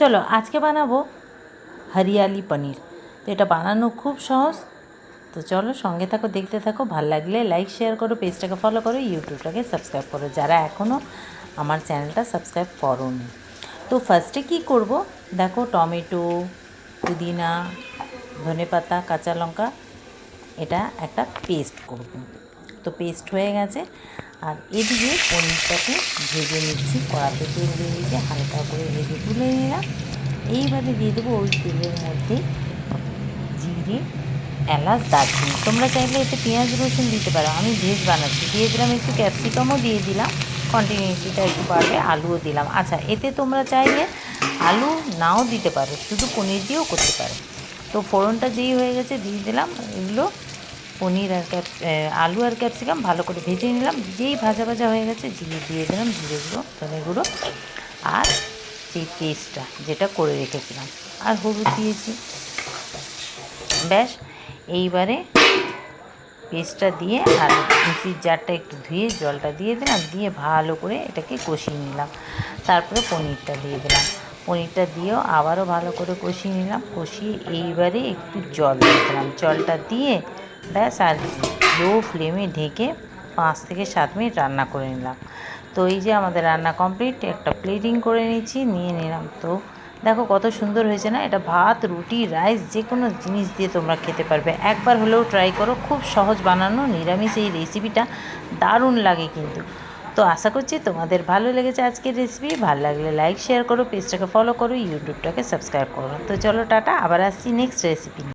চলো, আজকে বানাবো হরিয়ালি পনির। তো এটা বানানো খুব সহজ। তো চলো, সঙ্গে থাকো, দেখতে থাকো। ভালো লাগলে লাইক শেয়ার করো পেজটাকে ফলো করো ইউটিউবটাকে সাবস্ক্রাইব করো। যারা এখনও আমার চ্যানেলটা সাবস্ক্রাইব করোনি। তো ফার্স্টে কি করব? দেখো, টমেটো, পুদিনা ধনেপাতা কাঁচা লঙ্কা, এটা একটা পেস্ট করব। তো পেস্ট হয়ে গেছে। আর এদিকে পনিরটাকে ভেজে নিচ্ছি। কড়াতে তেল দিয়ে হালকা করে ভেজে তুলে নিলাম এইবারে দিয়ে দেবো ওই তেলের মধ্যে জিরে, এলাচ, দারচিনি। তোমরা চাইলে এতে পেঁয়াজ, রসুন দিতে পারো। আমি ভেজ বানাচ্ছি। দিয়ে দিলাম একটু ক্যাপসিকামও দিয়ে দিলাম। কন্টিনিউটিটা একটু বাড়বে, আলুও দিলাম। আচ্ছা এতে তোমরা চাইলে আলু নাও দিতে পারো। শুধু পনির দিয়েও করতে পারো। তো ফোড়নটা যেই হয়ে গেছে, দিয়ে দিলাম এগুলো পনির আর ক্যাপ আলু আর ক্যাপসিকাম ভালো করে ভেজে নিলাম। যেই ভাজা ভাজা হয়ে গেছে, জিরে দিয়ে দিলাম, জিরে গুঁড়ো গুঁড়ো আর সেই পেস্টটা যেটা করে রেখেছিলাম। আর হলুদ দিয়েছি। ব্যাস, এইবারে পেস্টটা দিয়ে আর মিক্সির জারটা একটু ধুয়ে জলটা দিয়ে দিলাম, দিয়ে ভালো করে এটাকে কষিয়ে নিলাম। তারপরে পনিরটা দিয়ে দিলাম। পনিরটা দিয়েও আবারও ভালো করে কষিয়ে নিলাম। কষিয়ে এইবারে একটু জল দিয়ে দিলাম। জলটা দিয়ে ব্যাস আর লো ফ্লেমে ঢেকে পাঁচ থেকে সাত মিনিট রান্না করে নিলাম। তো এই যে আমাদের রান্না কমপ্লিট একটা প্লেটিং করে নিয়েছি, নিয়ে নিলাম। তো দেখো কত সুন্দর হয়েছে না? এটা ভাত, রুটি রাইস যে কোনো জিনিস দিয়ে তোমরা খেতে পারবে। একবার হলেও ট্রাই করো, খুব সহজ বানানো, নিরামিষ এই রেসিপিটা দারুণ লাগে কিন্তু। তো আশা করছি তোমাদের ভালো লেগেছে আজকের রেসিপি ভালো লাগলে লাইক শেয়ার করো পেজটাকে ফলো করো ইউটিউবটাকে সাবস্ক্রাইব করো। তো চলো টাটা, আবার আসছি নেক্সট রেসিপি